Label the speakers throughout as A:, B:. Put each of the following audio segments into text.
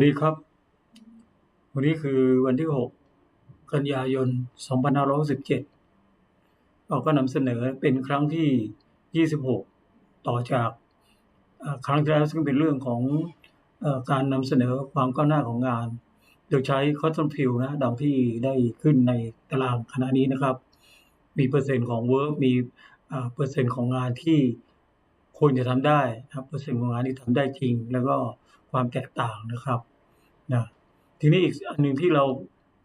A: วัสดีครับ วันนี้คือวันที่ 6 กันยายน 2567 เราก็นำเสนอเป็นครั้งที่ 26 ต่อจากครั้งที่แล้วซึ่งเป็นเรื่องของอการนำเสนอความก้าวหน้าของงาน โดยใช้คอสตันฟิลนะดังที่ได้ขึ้นในตารางคณะนี้นะครับ มีเปอร์เซ็นต์ของเวิร์กมีเปอร์เซ็นต์ของงานที่ควรจะทำได้นะเปอร์เซ็นต์ของงานที่ทำได้จริง แล้วก็ ความแตกต่างนะครับนะทีนี้อีกอันหนึ่งที่เรา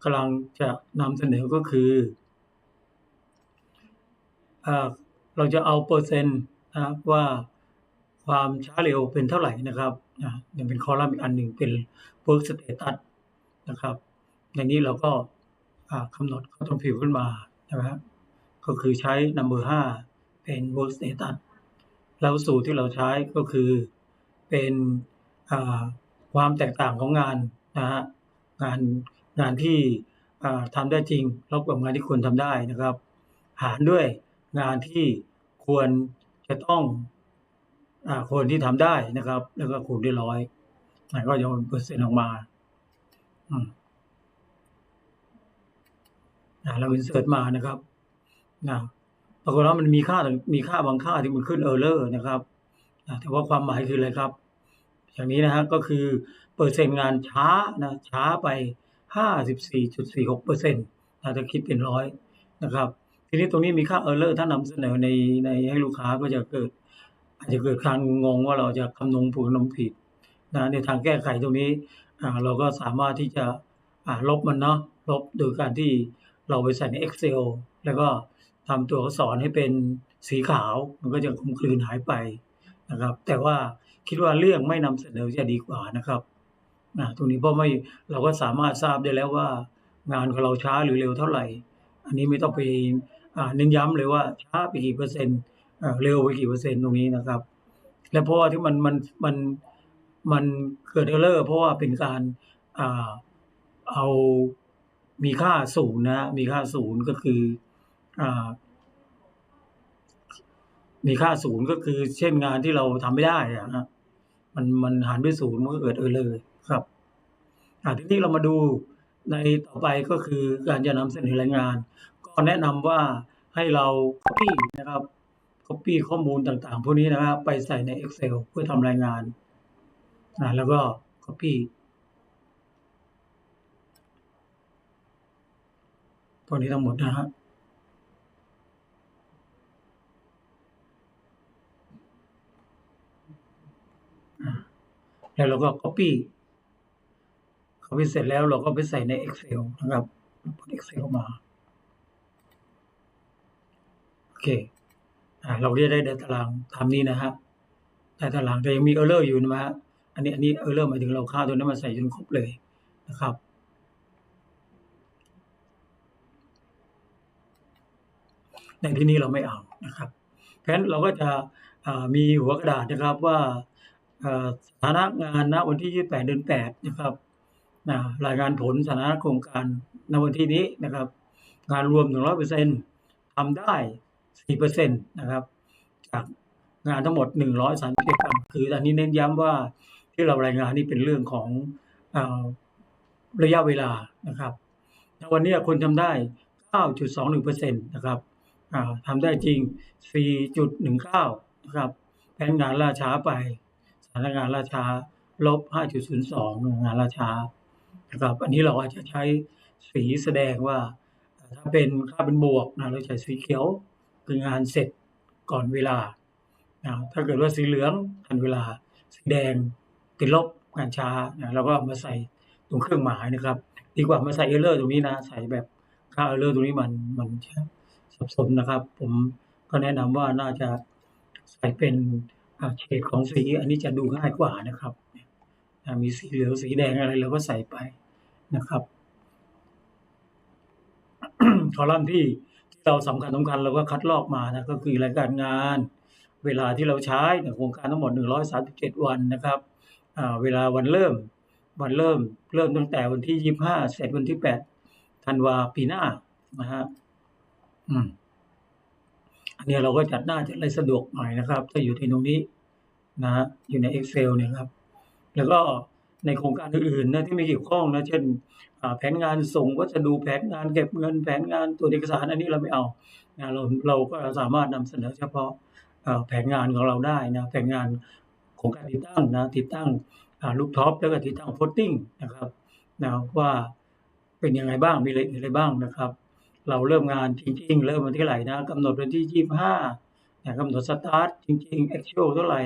A: กำลังจะนำเสนอก็คืออเราจะเอาเปอร์เซ็นต์นะว่าความช้าเร็วเป็นเท่าไหร่นะครับนะยังเป็นคอลัมน์อีกอันหนึ่งเป็น work status นะครับในนี้เราก็กำหนดข้อต้องผิวขึ้นมาใช่ไหมครับก็คือใช้ number ห้าเป็น work status แล้วสูตรที่เราใช้ก็คือเป็น ความแตกต่างของงานนะฮะงานงานที่อ่าทำได้จริงลบกับงานที่ควรทำได้นะครับ หารด้วยงานที่ควรจะต้องอควรที่ทำได้นะครับ แล้วก็คูณด้วยร้อยมันก็จะเป็นเปอร์เซ็นต์ออกมาอเราอินเสิร์ตมานะครับนะปรากฏว่ามันมีค่ามีค่าบางค่าที่มันขึ้นเออร์เลอร์นะครับแต่ว่าความหมายคืออะไรครับ อย่างนี้นะฮะก็คือเปอร์เซ็นต์งานช้านะช้าไป 54.46เปอร์เซ็นต์ถ้าคิดเป็นร้อยนะครับทีนี้ตรงนี้มีค่าเออร์เลอร์ถ้านำเสนอในในให้ลูกค้าก็จะเกิด อาจจะเกิดการงงว่าเราจะคำนวณถูกนวณผิดนะในทางแก้ไขตรงนี้เราก็สามารถที่จะลบมันเนาะลบโดยการที่เราไปใส่ใน Excel แล้วก็ทำตัวอักษรให้เป็นสีขาวมันก็จะคลุมกลืนหายไปนะครับ แต่ว่า คิดว่าเรื่องไม่นำเสนอจะดีกว่านะครับนะตรงนี้เพราะไม่เราก็สามารถทราบได้แล้วว่า งานของเราช้าหรือเร็วเท่าไหร่ อันนี้ไม่ต้องไปอ่าเน้นย้ำเลยว่าช้าไปกี่เปอร์เซ็นต์เร็วไปกี่เปอร์เซ็นต์ตรงนี้นะครับ และเพราะว่าที่มันมันมันมันเกิดเออร์เลอร์เพราะว่าเป็นการอ่าเอามีค่าศูนย์นะมีค่าศูนย์ก็คืออ่ามีค่าศูนย์ก็คือเช่นงานที่เราทำไม่ได้อะฮะ มันมันหารด้วยศูนย์มันก็เกิดเออเลอร์ครับอ่าทีนี้เรามาดูในต่อไปก็คือการจะนำเสนอรายงาน ก็แนะนำว่าให้เรา copy นะครับ copy ข้อมูลต่างๆ พวกนี้นะครับไปใส่ใน Excel เพื่อทำรายงานนะแล้วก็ copy พวกนี้ทั้งหมดนะฮะ แล้วเราก็ copy copy เสร็จแล้วเราก็ไปใส่ใน Excel นะครับเ Excel มา โอเคอ่าเราจะได้ตารางตามนี้นะฮะได้ตารางแต่ยังมี error อยู่นะฮะอันนี้อันนี้ error หมายถึงเราค่าตัวนั้นมาใส่จนครบเลยนะครับในที่นี้เราไม่เอานะครับ เพราะฉะนั้นเราก็จะมีหัวกระดาษนะครับว่า สถานะงานณวันที่ 28 เดือน 8 นะครับนะรายงานผลสถานะโครงการณวันที่นี้นะครับ งานรวม 100%ทำได้ 4%นะครับ จากงานทั้งหมด 131กรัมคือตอนนี้เน้นย้ำว่าที่เรารายงานนี่เป็นเรื่องของอระยะเวลานะครับณวันนี้คนทำได้ 9.21%นะครับทำได้จริง 4.19 นะครับแผนงานล่าช้าไป ถานงานล่าชาลบ 5.02งานลาชานะครับ อันนี้เราอาจจะใช้สีแสดงว่าถ้าเป็นค่าเป็นบวกนะเราใช้สีเขียวคืองานเสร็จก่อนเวลานะถ้าเกิดว่าสีเหลืองทันเวลา สีแดงติดลบงานช้านะเราก็ามาใส่ตรงเครื่องหมายนะครับ ดีกว่ามาใส่เออร์เลอร์ตรงนี้นะ ใส่แบบค่าเออร์เลอร์ตรงนี้มันมันจะสับสนนะครับ ผมก็แนะนำว่าน่าจะใส่เป็น เฉดของสีอันนี้จะดูง่ายกว่านะครับ มีสีเหลืองสีแดงอะไรเราก็ใส่ไปนะครับ คอลัมน์ที่ที่เราสำคัญสำคัญเราก็คัดลอกมานะก็คือรายการงาน เวลาที่เราใช้ในโครงการทั้งหมด 137 วันนะครับเวลาวันเริ่มวันเริ่มเริ่มตั้งแต่วันที่ 25 เสร็จวันที่ 8 ธันวาปีหน้านะฮะอืม อันนี้เราก็จัดหน้าจัดอะไรสะดวกหน่อยนะครับ ถ้าอยู่ที่ตรงนี้นะอยู่ใน Excel เนี่ยครับ แล้วก็ในโครงการอื่นๆนะที่ไม่เกี่ยวข้องนะเช่นแผนงานส่งวัสดุแผนงานเก็บเงินแผนงานตรวเอกสารอันนี้เราไม่เอานะเราเราก็สามารถนำเสนอเฉพาะแผนงานของเราได้นะแผนงานของการติดตั้งนะติดตั้งลูกท็อปแล้วก็ติดตั้งโฟลติ้งนะครับนะว่าเป็นยังไงบ้างมีอะไรบ้างนะครับ เราเริ่มงานจริง ๆ เริ่มวันที่ไหร่นะกำหนดวันที่25นะกำหนดสตาร์ทจริงๆ actual เท่าไหร่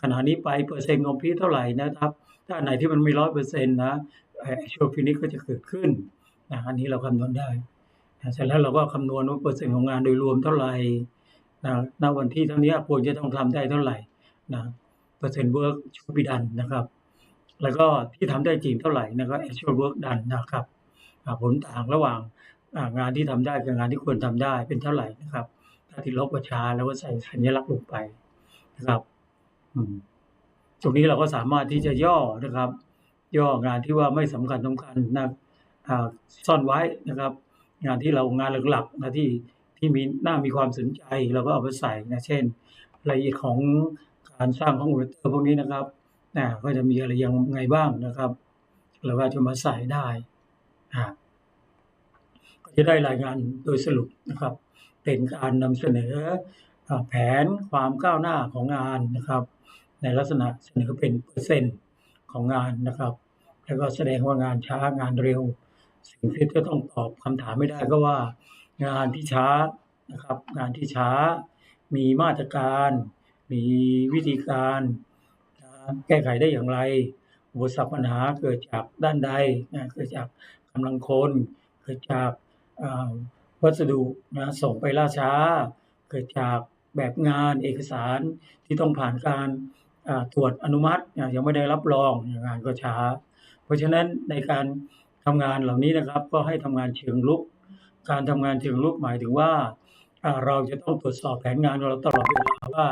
A: ขณะนี้ไปเปอร์เซ็นต์ของพีเท่าไหร่นะครับ ถ้าไหนที่มันไม่ร้อยเปอร์เซ็นต์นะเอ่อ actual finish ก็จะเกิดขึ้นนะอันนี้เราคำนวณได้เสร็จแล้วเราก็คำนวณว่าเปอร์เซ็นต์ของงานโดยรวมเท่าไหร่นะณวันที่เท่านี้ควรจะต้องทำได้เท่าไหร่นะเปอร์เซ็นต์ work should be done นะครับ แล้วก็ที่ทำได้จริงเท่าไหร่นะก็ actual work done นะครับผลต่างระหว่าง งานที่ทำได้กับงานที่ควรทำได้เป็นเท่าไหร่นะครับ ถ้าที่ลบกับช้าแล้วก็ใส่สัญลักษณ์ลงไปนะครับตรงนี้เราก็สามารถที่จะย่อนะครับ ย่องานที่ว่าไม่สำคัญสำคัญนะซ่อนไว้นะครับ งานที่เรางานหลักๆนะที่ที่มีน่ามีความสนใจเราก็เอาไปใส่นะเช่นรายละเอียดของการสร้างคอมพิวเตอร์พวกนี้นะครับนะก็จะมีอะไรยังไงบ้างนะครับเราก็จะมาใส่ได้อ่า จะได้รายงานโดยสรุปนะครับ เป็นการนำเสนอแผนความก้าวหน้าของงานนะครับ ในลักษณะเสนอเป็นเปอร์เซ็นต์ของงานนะครับ แล้วก็แสดงว่างานช้างานเร็ว สิ่งที่จะต้องตอบคำถามไม่ได้ก็ว่า งานที่ช้านะครับ งานที่ช้า มีมาตรการ มีวิธีการแก้ไขได้อย่างไรอุปสรรคปัญหาเกิดจากด้านใดนะเกิดจากกำลังคน เกิดจาก วัสดุนะส่งไปล่าช้า เกิดจากแบบงานเอกสารที่ต้องผ่านการตรวจอนุมัติยังไม่ได้รับรองงานก็ช้า เพราะฉะนั้นในการทำงานเหล่านี้นะครับ ก็ให้ทำงานเชิงลุก การทำงานเชิงลุกหมายถึงว่าเราจะต้องตรวจสอบแผนงานของเราตลอดเวลาว่า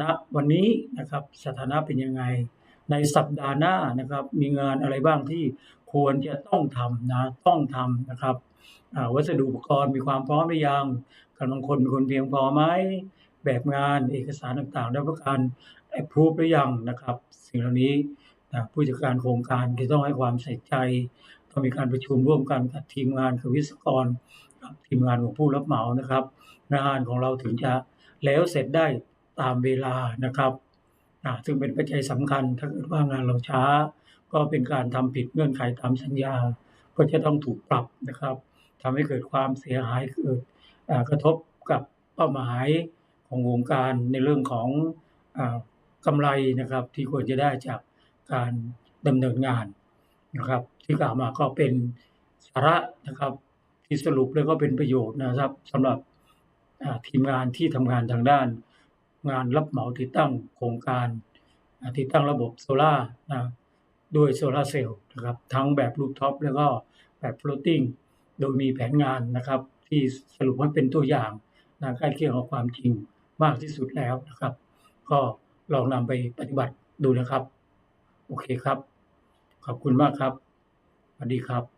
A: ณวันนี้นะครับสถานะเป็นยังไง ในสัปดาห์หน้านะครับ มีงานอะไรบ้างที่ควรจะต้องทำนะต้องทำนะครับ วัสดุอุปกรณ์มีความพร้อมหรือยังกำลังคนมีคนเพียงพอไหมแบบงานเอกสารต่างๆได้รับการ approve หรือยังนะครับ สิ่งเหล่านี้นะผู้จัดการโครงการจะต้องให้ความใส่ใจ ต้องมีการประชุมร่วมกันกับทีมงานคือวิศวกรทีมงานของผู้รับเหมานะครับงานของเราถึงจะแล้วเสร็จได้ตามเวลานะครับอ่าซึ่งเป็นปัจจัยสำคัญถ้าเกิดว่างานเราช้า ก็เป็นการทำผิดเงื่อนไขตามสัญญา ก็จะต้องถูกปรับนะครับทำให้เกิดความเสียหายเกิดกระทบกับเป้าหมายของวงการในเรื่องของอ่ากำไรนะครับ ที่ควรจะได้จากการดำเนินงานนะครับ ที่กล่าวมาก็เป็นสาระนะครับ ที่สรุปแล้วก็เป็นประโยชน์นะครับสำหรับทีมงานที่ทำงานทางด้าน งานรับเหมาติดตั้งโครงการติดตั้งระบบโซล่านะ ด้วยโซลาร์เซลล์นะครับทั้งแบบรูปท็อปแล้วก็แบบฟลูติงโดยมีแผนงานนะครับ ที่สรุปว่าเป็นตัวอย่างนะใกล้เคียงกับความจริงมากที่สุดแล้วนะครับ ก็ลองนำไปปฏิบัติดูนะครับ โอเคครับ ขอบคุณมากครับสวัสดีครับ